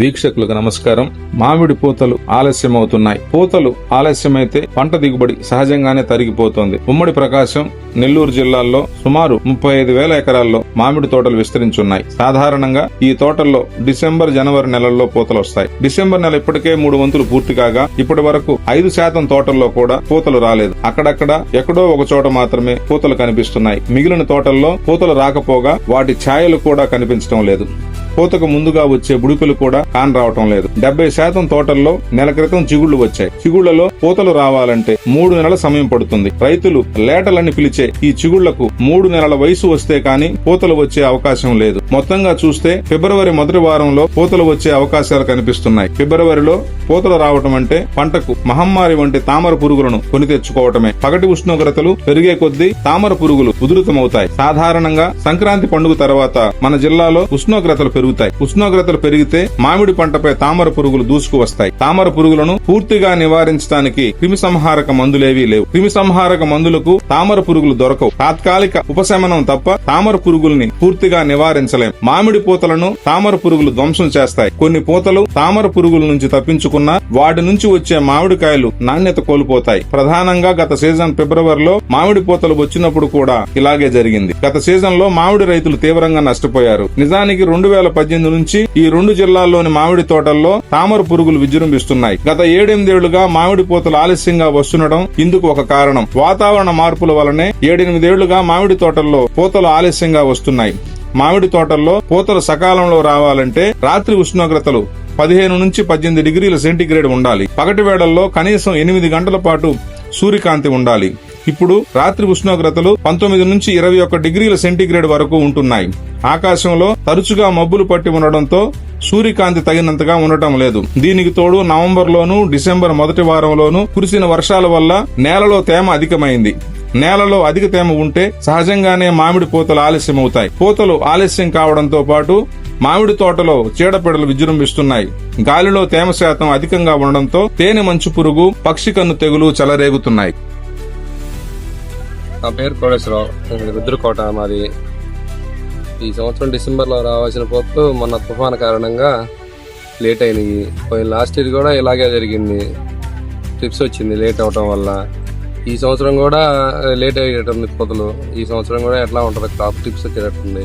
వీక్షకులకు నమస్కారం. మామిడి పూతలు ఆలస్యం అవుతున్నాయి పూతలు ఆలస్యమైతే పంట దిగుబడి సహజంగానే తరిగిపోతోంది. ఉమ్మడి ప్రకాశం నెల్లూరు జిల్లాల్లో సుమారు ముప్పై ఐదు వేల ఎకరాల్లో మామిడి తోటలు విస్తరించున్నాయి. సాధారణంగా ఈ తోటల్లో డిసెంబర్ జనవరి నెలల్లో పూతలు వస్తాయి. డిసెంబర్ నెల ఇప్పటికే మూడు వంతులు పూర్తి కాగా ఇప్పటి వరకు ఐదు శాతం తోటల్లో కూడా పూతలు రాలేదు. అక్కడక్కడ ఎక్కడో ఒక చోట మాత్రమే పూతలు కనిపిస్తున్నాయి. మిగిలిన తోటల్లో పూతలు రాకపోగా వాటి ఛాయలు కూడా కనిపించడం లేదు. పూతకు ముందుగా వచ్చే బుడిపెలు కూడా కాన్ రావటం లేదు. డెబ్బై శాతం తోటల్లో నెల క్రితం చిగుళ్ళు వచ్చాయి. చిగుళ్ళలో పూతలు రావాలంటే మూడు నెలల సమయం పడుతుంది. రైతులు లేటలని పిలిచే ఈ చిగుళ్ళకు మూడు నెలల వయసు వస్తే కానీ పూతలు వచ్చే అవకాశం లేదు. మొత్తంగా చూస్తే ఫిబ్రవరి మొదటి వారంలో పూతలు వచ్చే అవకాశాలు కనిపిస్తున్నాయి. ఫిబ్రవరిలో పూతలు రావటం అంటే పంటకు మహమ్మారి వంటి తామర పురుగులను కొని తెచ్చుకోవటమే. పగటి ఉష్ణోగ్రతలు పెరిగే కొద్దీ తామర పురుగులు ఉధృతమవుతాయి. సాధారణంగా సంక్రాంతి పండుగ తర్వాత మన జిల్లాలో ఉష్ణోగ్రతలు పెరుగుతాయి. ఉష్ణోగ్రతలు పెరిగితే మామిడి పంటపై తామర పురుగులు దూసుకు వస్తాయి తామర పురుగులను పూర్తిగా నివారించడానికి క్రిమి సంహారక మందులేవీ లేవు. క్రిమి సంహారక మందులకు తామర పురుగులు దొరకవు. తాత్కాలిక ఉపశమనం తప్ప తామర పురుగుల్ని పూర్తిగా నివారించలేం. మామిడి పూతలను తామర పురుగులు ధ్వంసం చేస్తాయి. కొన్ని పూతలు తామర పురుగుల నుంచి తప్పించుకున్నా వాటి నుంచి వచ్చే మామిడికాయలు నాణ్యత కోల్పోతాయి. ప్రధానంగా గత సీజన్ ఫిబ్రవరిలో మామిడి పూతలు వచ్చినప్పుడు కూడా ఇలాగే జరిగింది. గత సీజన్లో మామిడి రైతులు తీవ్రంగా నష్టపోయారు. నిజానికి రెండు వేల పద్దెనిమిది నుంచి ఈ రెండు జిల్లాల్లోని మామిడి తోటల్లో తామర పురుగులు విజృంభిస్తున్నాయి. గత ఏడెనిమిదేళ్ళుగా మామిడి పూతలు ఆలస్యంగా వస్తుండడం ఇందుకు ఒక కారణం. వాతావరణ మార్పుల వలనే ఏడెనిమిదేళ్ళుగా మామిడి తోటల్లో పూతలు ఆలస్యంగా వస్తున్నాయి. మామిడి తోటల్లో పూతలు సకాలంలో రావాలంటే రాత్రి ఉష్ణోగ్రతలు పదిహేను నుంచి పద్దెనిమిది డిగ్రీల సెంటీగ్రేడ్ ఉండాలి. పగటి వేళల్లో కనీసం ఎనిమిది గంటల పాటు సూర్యకాంతి ఉండాలి. ఇప్పుడు రాత్రి ఉష్ణోగ్రతలు పంతొమ్మిది నుంచి ఇరవై ఒక్క డిగ్రీల సెంటీగ్రేడ్ వరకు ఉంటున్నాయి. ఆకాశంలో తరచుగా మబ్బులు పట్టి ఉండడంతో సూర్యకాంతి తగినంతగా ఉండటం లేదు. దీనికి తోడు నవంబర్లోనూ డిసెంబర్ మొదటి వారంలోనూ కురిసిన వర్షాల వల్ల నేలలో తేమ అధికమైంది. నేలలో అధిక తేమ ఉంటే సహజంగానే మామిడి పూతలు ఆలస్యమవుతాయి. పూతలు ఆలస్యం కావడంతో పాటు మామిడి తోటలో చీడపీడలు విజృంభిస్తున్నాయి. గాలిలో తేమ శాతం అధికంగా ఉండడంతో తేనె మంచు పురుగు పక్షి కన్ను తెగులు చెలరేగుతున్నాయి. నా పేరు కోడేశ్వరరావు. రుద్రకోట మాది. ఈ సంవత్సరం డిసెంబర్లో రావాల్సిన పోతు మొన్న తుఫాన్ కారణంగా లేట్ అయినాయి. పోయిన లాస్ట్ ఇయర్ కూడా ఇలాగే జరిగింది. ట్రిప్స్ వచ్చింది లేట్ అవటం వల్ల. ఈ సంవత్సరం కూడా లేట్ అయ్యేటట్టుంది పొదలు. ఈ సంవత్సరం కూడా ఎట్లా ఉంటుంది? Crop tips వచ్చేటట్టుంది.